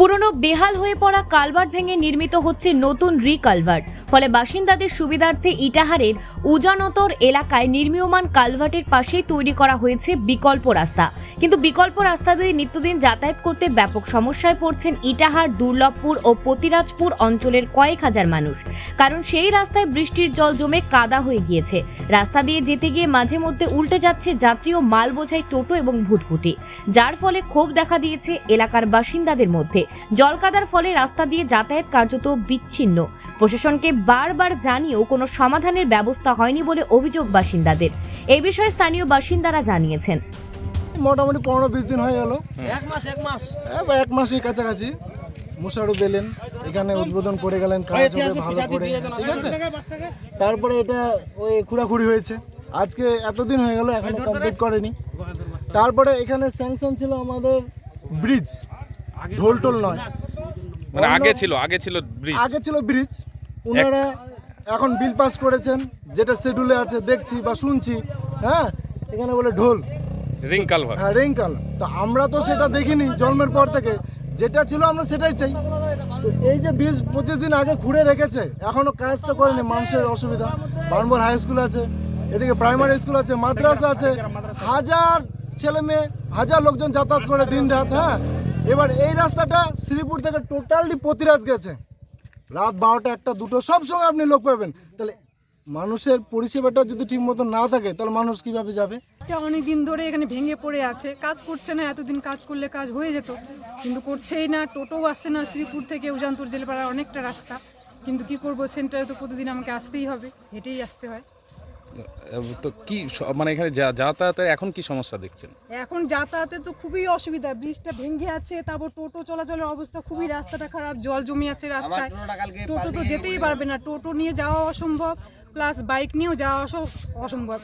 পুরনো বেহাল হয়ে পড়া কালভার্ট ভেঙে নির্মিত হচ্ছে নতুন রি কালভার্ট ফলে বাসিন্দাদের সুবিধার্থে ইটাহারের উজানতর এলাকায় নির্মীয়মান কালভার্টের পাশেই তৈরি করা হয়েছে বিকল্প রাস্তা। কিন্তু বিকল্প রাস্তা দিয়ে নিত্যদিন যাতায়াত করতে ব্যাপক সমস্যায় পড়ছেন ইটাহার, দুর্লভপুর ও পতিরাজপুর অঞ্চলের কয়েক হাজার মানুষ। কারণ সেই রাস্তায় বৃষ্টির জল জমে কাদা হয়ে গিয়েছে। রাস্তা দিয়ে যেতে গিয়ে মাঝে মধ্যে উল্টে যাচ্ছে যাত্রী ও মাল বোঝাই টোটো এবং ভুটভুটি। যার ফলে ক্ষোভ দেখা দিয়েছে এলাকার বাসিন্দাদের মধ্যে। জলকাদার ফলে রাস্তা দিয়ে যাতায়াত কার্যত বিচ্ছিন্ন। প্রশাসনকে বারবার জানিয়েও কোনো সমাধানের ব্যবস্থা হয়নি বলে অভিযোগ বাসিন্দাদের। এ বিষয়ে স্থানীয় বাসিন্দারা জানিয়েছেন। মোটামুটি পনেরো বিশ দিন হয়ে গেল। এক মাস এক মাস। বা এক মাসের কাছাকাছি। মুসারু বেলেন এখানে উদ্বোধন করে গেলেন কাজ ভালো করে। ঠিক আছে? তারপরে এটা ওই খুঁড়াখুড়ি হয়েছে। আজকে এতদিন হয়ে গেল এখনও কমপ্লিট করেনি। তারপরে এখানে স্যাংশন ছিল আমাদের ব্রিজ ঢোল টোল নয়। মানে আগে ছিল আগে ছিল ব্রিজ আগে ছিল ব্রিজ ওনারা এখন বিল পাস করেছেন যেটা শিডিউলে আছে দেখছি বা শুনছি। হ্যাঁ? এখানে বলে ঢোল। হ্যাঁ তো আমরা তো সেটা দেখিনি জন্মের পর থেকে। যেটা ছিল আমরা সেটাই চাই। এই যে বিশ, পঁচিশ দিন আগে ঘুরে রেখেছে, এখনও কাজটা করেনি, মানুষের অসুবিধা। বানবর হাই স্কুল আছে, এদিকে প্রাইমারি স্কুল আছে, মাদ্রাসা আছে। হাজার ছেলে মেয়ে, হাজার লোকজন যাতায়াত করে দিন রাত হ্যাঁ। এবার এই রাস্তাটা শ্রীপুর থেকে টোটালি প্রতিরাজ গেছে। রাত বারোটা, একটা, দুটো, সব সময় আপনি লোক পাবেন। তাহলে মানুষের পরিষেবাটা যদি ঠিক মতো না থাকে, তাহলে মানুষ কীভাবে যাবে? এটা অনেক দিন ধরে এখানে ভেঙে পড়ে আছে। কাজ করছে না এতদিন কাজ করলে কাজ হয়ে যেত। কিন্তু করছেই না টোটোও আসছে না শ্রীপুর থেকে উজানপুর জেলেপাড়ার অনেকটা রাস্তা। কিন্তু কি করব সেন্টারে তো প্রতিদিন আমাকে আসতেই হবে হেঁটেই আসতে হয়। তো কি মানে এখানে যা- যাতায়াতের এখন কি সমস্যা দেখছেন? এখন যাতায়াতে তো খুবই অসুবিধা ব্রিজটা ভেঙে আছে তারপর টোটো চলাচলের অবস্থা খুবই রাস্তাটা খারাপ জল জমি আছে রাস্তায়। টোটো তো যেতেই পারবে না টোটো নিয়ে যাওয়া অসম্ভব প্লাস বাইক নিয়েও যাওয়া অস- অসম্ভব।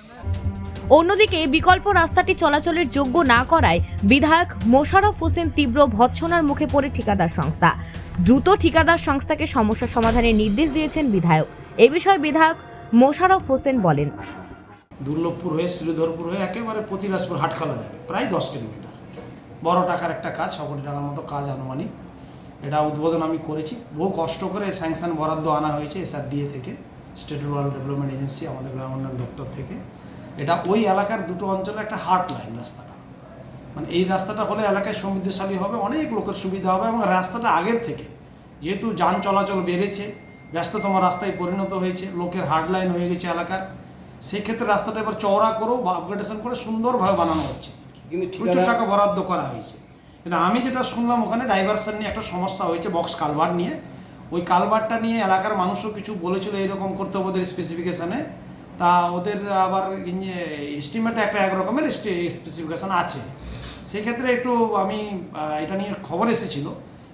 অন্যদিকে বিকল্প রাস্তাটি চলাচলের যোগ্য না করায় বিধায়ক মোশারফ হোসেন তীব্র ভৎসনার মুখে পড়ে ঠিকাদার সংস্থা। দ্রুত ঠিকাদার সংস্থাকে সমস্যা সমাধানের নির্দেশ দিয়েছেন বিধায়ক। এ বিষয়ে বিধায়ক মোশারফ হোসেন বলেন। দুর্লভপুর হয়ে, শ্রীধরপুর হয়ে একেবারে প্রতিরাজপুর হাটখালা যাবে, প্রায় দশ কিলোমিটার। বড় টাকার একটা কাজ ছ টাকার মতো কাজ আনুমানিক। এটা উদ্বোধন আমি করেছি। বহু কষ্ট করে স্যাংশন বরাদ্দ আনা হয়েছে এসআরডিএ থেকে, স্টেট রুরাল ডেভেলপমেন্ট এজেন্সি, আমাদের গ্রাম উন্নয়ন দপ্তর থেকে। এটা ওই এলাকার দুটো অঞ্চলে একটা হার্ট লাইন রাস্তাটা। মানে এই রাস্তাটা হলে এলাকায় সমৃদ্ধশালী হবে অনেক লোকের সুবিধা হবে এবং রাস্তাটা আগের থেকে। যেহেতু যান চলাচল বেড়েছে ব্যস্ততম রাস্তায় পরিণত হয়েছে লোকের হার্ড লাইন হয়ে গেছে এলাকার। সেক্ষেত্রে রাস্তাটা এবার চওড়া করেও বা আপগ্রেডেশন করে সুন্দরভাবে বানানো হচ্ছে। কিন্তু প্রচুর টাকা বরাদ্দ করা হয়েছে। কিন্তু আমি যেটা শুনলাম ওখানে ডাইভারশন নিয়ে একটা সমস্যা হয়েছে বক্স কালভার নিয়ে। ওই কালভারটা নিয়ে এলাকার মানুষও কিছু বলেছিল এরকম করতে হবে ওদের স্পেসিফিকেশানে তা ওদের আবার এস্টিমেটে একটা এক রকমের স্পেসিফিকেশান আছে। সেক্ষেত্রে একটু আমি এটা নিয়ে খবর এসেছিল।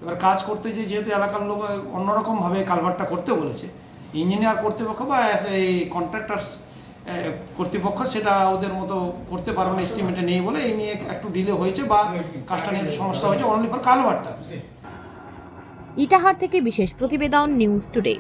এবার কাজ করতে যে, যেহেতু এলাকার লোক অন্যরকমভাবে কালভারটা করতে বলেছে ইঞ্জিনিয়ার কর্তৃপক্ষ বা এই কন্ট্রাক্টার্স কর্তৃপক্ষ সেটা ওদের মতো করতে পারবে না এস্টিমেটে নেই বলে, এই নিয়ে একটু ডিলে হয়েছে বা কাজটা নিয়ে সমস্যা হয়েছে অনলি ফর কালভারটা। ইটাহার থেকে বিশেষ প্রতিবেদন নিউজ টুডে